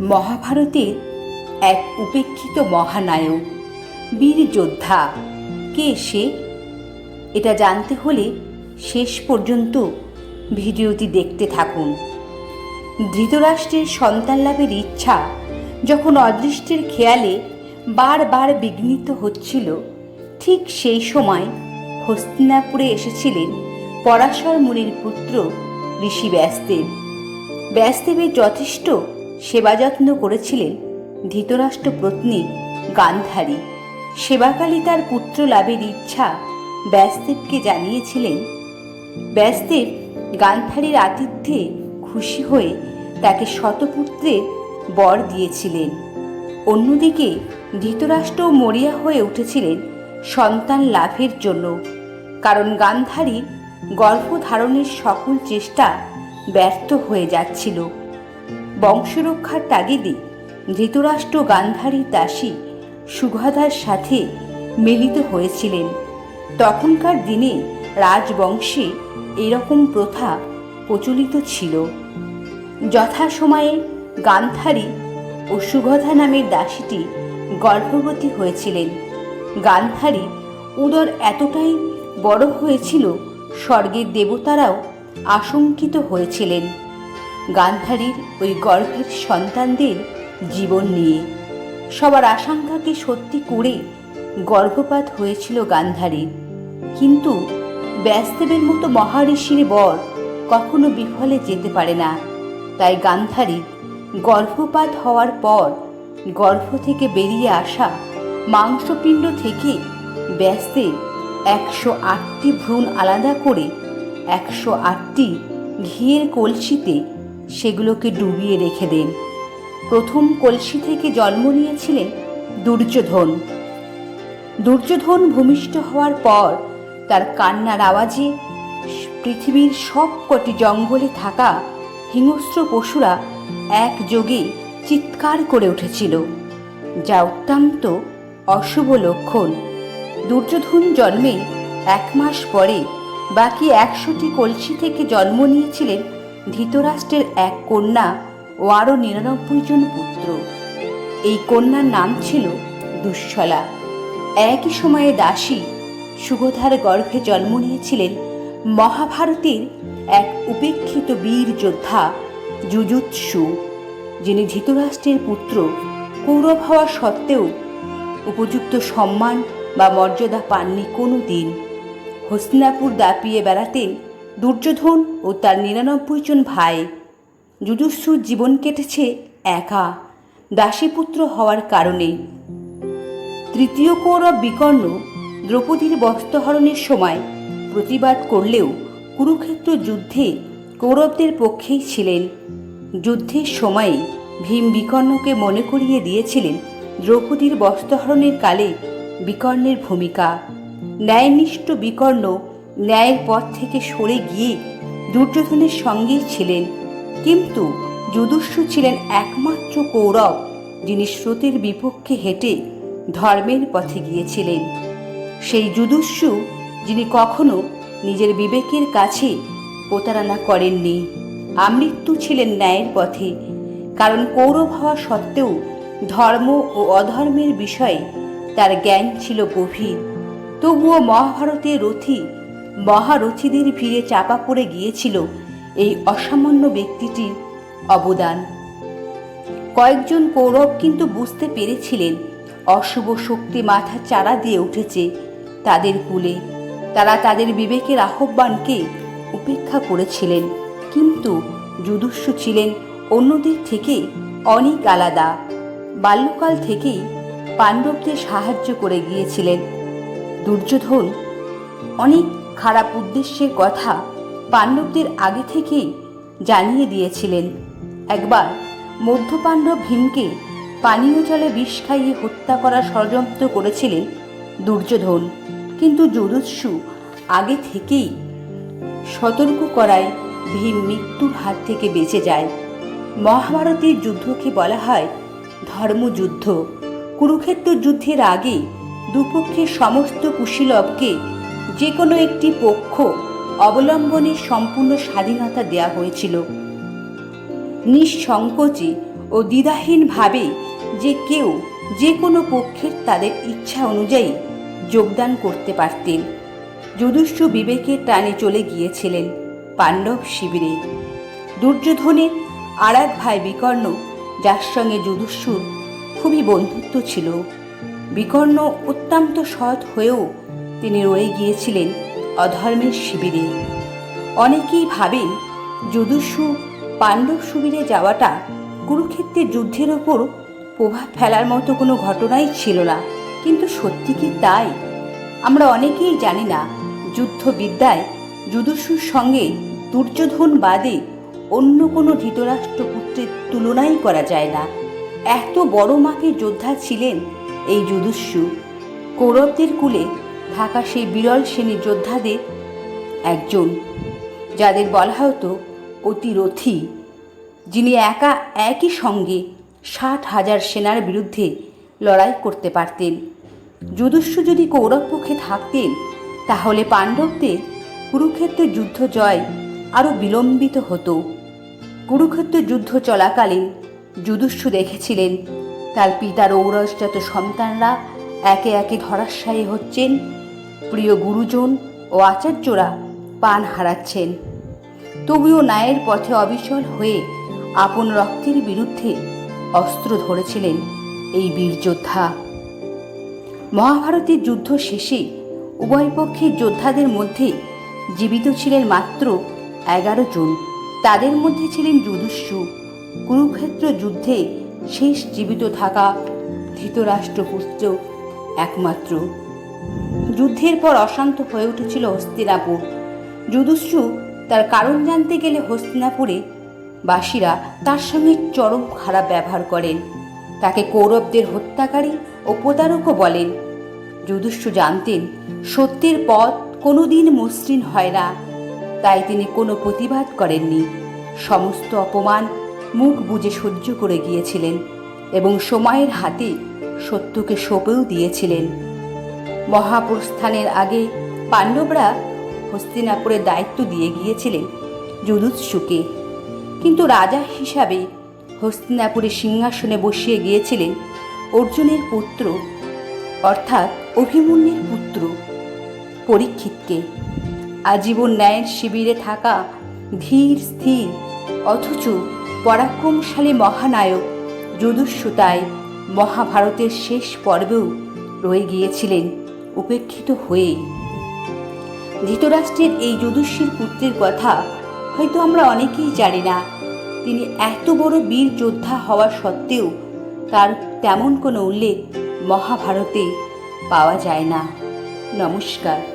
মহাভারতের এক উপেক্ষিত মহানায়ক, বীর যোদ্ধা। কে সে? এটা জানতে হলে শেষ পর্যন্ত ভিডিওটি দেখতে থাকুন। ধৃতরাষ্ট্রের সন্তান লাভের ইচ্ছা যখন অদৃষ্টের খেয়ালে বারবার বিঘ্নিত হচ্ছিল, ঠিক সেই সময় হস্তিনাপুরে এসেছিলেন পরাশর মুনির পুত্র ঋষি ব্যাসদেব। ব্যাসদেবের যথেষ্ট সেবা যত্ন করেছিলেন ধৃতরাষ্ট্র পত্নী গান্ধারী। সেবাকালী তার পুত্র লাভের ইচ্ছা ব্যাসদেবকে জানিয়েছিলেন। ব্যাসদেব গান্ধারীর আতিথ্যে খুশি হয়ে তাকে শতপুত্রের বর দিয়েছিলেন। অন্যদিকে ধৃতরাষ্ট্র মরিয়া হয়ে উঠেছিলেন সন্তান লাভের জন্য। কারণ গান্ধারী গর্ভধারণের সকল চেষ্টা ব্যর্থ হয়ে যাচ্ছিল। বংশরক্ষার তাগিদে ধৃতরাষ্ট্র গান্ধারীর দাসী সুগধার সাথে মিলিত হয়েছিলেন। তখনকার দিনে রাজবংশে এরকম প্রথা প্রচলিত ছিল। যথাসময়ে গান্ধারী ও সুগধা নামের দাসীটি গর্ভবতী হয়েছিলেন। গান্ধারী উদর এতটাই বড় হয়েছিল, স্বর্গের দেবতারাও আশঙ্কিত হয়েছিলেন। গান্ধারীর ওই গর্ভের সন্তানদের জীবন নিয়ে। সবার আশঙ্কাকে সত্যি করে গর্ভপাত হয়েছিল গান্ধারীর? কিন্তু ব্যাসদেবের মতো মহারিষির বর কখনো বিফলে যেতে পারে না। তাই গান্ধারী গর্ভপাত হওয়ার পর গর্ভ থেকে বেরিয়ে আসা মাংসপিণ্ড থেকে ব্যাসদেব একশো আটটি ভ্রূণ আলাদা করে একশো আটটি ঘিয়ের কলসিতে সেগুলোকে ডুবিয়ে রেখে দেন। প্রথম কলসি থেকে জন্ম নিয়েছিলেন দুর্যোধন। দুর্যোধন ভূমিষ্ঠ হওয়ার পর তার কান্নার আওয়াজে পৃথিবীর সব কটি জঙ্গলে থাকা হিংস্র পশুরা একযোগে চিৎকার করে উঠেছিল, যা অত্যন্ত অশুভ লক্ষণ। দুর্যোধন জন্মে এক মাস পরে বাকি একশোটি কলসি থেকে জন্ম নিয়েছিলেন ধৃতরাষ্ট্রের এক কন্যা ও আরও নিরানব্বই জন পুত্র। এই কন্যার নাম ছিল দুঃশলা। একই সময়ে দাসী সুগধার গর্ভে জন্ম নিয়েছিলেন মহাভারতের এক উপেক্ষিত বীর যোদ্ধা যুজুৎসু যিনি ধৃতরাষ্ট্রের পুত্র, কৌরব হওয়া সত্ত্বেও উপযুক্ত সম্মান বা মর্যাদা পাননি কোনো দিন হস্তিনাপুর দাপিয়ে বেড়াতেন দুর্যোধন ও তার নিরানব্বই জন ভাই। যুজুৎসুর জীবন কেটেছে একা, দাসীপুত্র হওয়ার কারণে। তৃতীয় কৌরব বিকর্ণ দ্রৌপদীর বস্ত্রহরণের সময় প্রতিবাদ করলেও কুরুক্ষেত্র যুদ্ধে কৌরবদের পক্ষেই ছিলেন। যুদ্ধের সময়ে ভীম বিকর্ণকে মনে করিয়ে দিয়েছিলেন দ্রৌপদীর বস্ত্রহরণের কালে বিকর্ণের ভূমিকা। ন্যায়নিষ্ঠ বিকর্ণ ন্যায়ের পথ থেকে সরে গিয়ে দুর্যোধনের সঙ্গেই ছিলেন। কিন্তু যদুস্যু ছিলেন একমাত্র কৌরব, যিনি স্রোতের বিপক্ষে হেঁটে ধর্মের পথে গিয়েছিলেন। সেই যুদুস্যু যিনি কখনো নিজের বিবেকের কাছে প্রতারণা করেননি। আমৃত্যু ছিলেন ন্যায়ের পথে, কারণ কৌরব হওয়া সত্ত্বেও ধর্ম ও অধর্মের বিষয়ে তার জ্ঞান ছিল গভীর। তবুও মহাভারতের রথী মহারথীদের ভিড়ে চাপা পড়ে গিয়েছিল এই অসামান্য ব্যক্তিটির অবদান। কয়েকজন কৌরব কিন্তু বুঝতে পেরেছিলেন, অশুভ শক্তি মাথা চারা দিয়ে উঠেছে তাদের কুলে। তারা তাদের বিবেকের আহ্বানকে উপেক্ষা করেছিলেন, কিন্তু যুদুস্যু ছিলেন অন্যদের থেকে অনেক আলাদা। বাল্যকাল থেকেই পাণ্ডবদের সাহায্য করে গিয়েছিলেন। দুর্যোধন অনেক খারাপ উদ্দেশ্যের কথা পাণ্ডবদের আগে থেকেই জানিয়ে দিয়েছিলেন। একবার মধ্যপাণ্ডব ভীমকে পানীয় জলে বিষ খাইয়ে হত্যা করার ষড়যন্ত্র করেছিলেন দুর্যোধন। কিন্তু যদুৎসু আগে থেকেই সতর্ক করায় ভীম মৃত্যুর হাত থেকে বেঁচে যায়। মহাভারতের যুদ্ধকে বলা হয় ধর্মযুদ্ধ। কুরুক্ষেত্র যুদ্ধের আগে দুপক্ষের সমস্ত কুশীলবকে যে কোনো একটি পক্ষ অবলম্বনে সম্পূর্ণ স্বাধীনতা দেয়া হয়েছিল। নিঃসংকোচে ও দ্বিধাহীনভাবে যে কেউ যে কোনো পক্ষের তাদের ইচ্ছা অনুযায়ী যোগদান করতে পারতেন। যদুষ্য বিবেকের টানে চলে গিয়েছিলেন পাণ্ডব শিবিরে। দুর্যোধনের আর এক ভাই বিকর্ণ, যার সঙ্গে যদুষ্যুর খুবই বন্ধুত্ব ছিল। বিকর্ণ অত্যন্ত সৎ হয়েও তিনি রয়ে গিয়েছিলেন অধর্মের শিবিরে। অনেকেই ভাবেন যদুষ্যু পাণ্ডব শিবিরে যাওয়াটা কুরুক্ষেত্রের যুদ্ধের ওপর প্রভাব ফেলার মতো কোনো ঘটনাই ছিল না। কিন্তু সত্যি কি তাই? আমরা অনেকেই জানি না যুদ্ধবিদ্যায় যদুষ্যুর সঙ্গে দুর্যোধন বাদে অন্য কোনো ধৃতরাষ্ট্রপুত্রের তুলনাই করা যায় না। এত বড় মাপের যোদ্ধা ছিলেন এই যদুষ্যু কৌরবদের কুলে থাকা সেই বিরল শ্রেণির যোদ্ধাদের একজন, যাদের বলা হতো অতিরথী, যিনি একা একই সঙ্গে ষাট হাজার সেনার বিরুদ্ধে লড়াই করতে পারতেন। যদুষ্য যদি কৌরব পক্ষে থাকতেন, তাহলে পাণ্ডবদের কুরুক্ষেত্র যুদ্ধ জয় আরও বিলম্বিত হতো। কুরুক্ষেত্র যুদ্ধ চলাকালীন যদুষ্যু দেখেছিলেন, তার পিতার ঔরসজাত সন্তানরা একে একে ধরাশায়ী হচ্ছেন প্রিয় গুরুজন ও আচার্যরা পান হারাচ্ছেন। তবুও ন্যায়ের পথে অবিচল হয়ে আপন রক্তের বিরুদ্ধে অস্ত্র ধরেছিলেন এই বীর যোদ্ধা। মহাভারতের যুদ্ধ শেষে উভয় পক্ষের যোদ্ধাদের মধ্যে জীবিত ছিলেন মাত্র এগারো জন। তাদের মধ্যে ছিলেন যুধুষ্যু কুরুক্ষেত্র যুদ্ধে শেষ জীবিত থাকা ধৃতরাষ্ট্রপুত্র একমাত্র। যুদ্ধের পর অশান্ত হয়ে উঠেছিল হস্তিনাপুর। যুধুষ্যু তার কারণ জানতে গেলে হস্তিনাপুরে বাসীরা তার সঙ্গে চরম খারাপ ব্যবহার করেন। তাকে কৌরবদের হত্যাকারী ও প্রতারকও বলেন। যুধুষ্যু জানতেন, সত্যের পথ কোনোদিন মসৃণ হয় না। তাই তিনি কোনো প্রতিবাদ করেননি। সমস্ত অপমান মুখ বুজে সহ্য করে গিয়েছিলেন এবং সময়ের হাতে সত্যকে সঁপেও দিয়েছিলেন। মহাপ্রস্থানের আগে পাণ্ডবরা হস্তিনাপুরের দায়িত্ব দিয়ে গিয়েছিলেন যুধুৎসুকে। কিন্তু রাজা হিসাবে হস্তিনাপুরে সিংহাসনে বসিয়ে গিয়েছিলেন অর্জুনের পুত্র, অর্থাৎ অভিমন্যের পুত্র পরীক্ষিতকে। আজীবন ন্যায়ের শিবিরে থাকা ধীর, স্থির, অথচ পরাক্রমশালী মহানায়ক যদুস্যুতায় মহাভারতের শেষ পর্বেও রয়ে গিয়েছিলেন। উপেক্ষিত হয়ে। ধৃতরাষ্ট্রের এই যদুষ্যের পুত্রের কথা হয়তো আমরা অনেকেই জানি না। তিনি এত বড় বীর যোদ্ধা হওয়া সত্ত্বেও তার তেমন কোনো উল্লেখ মহাভারতে পাওয়া যায় না। নমস্কার।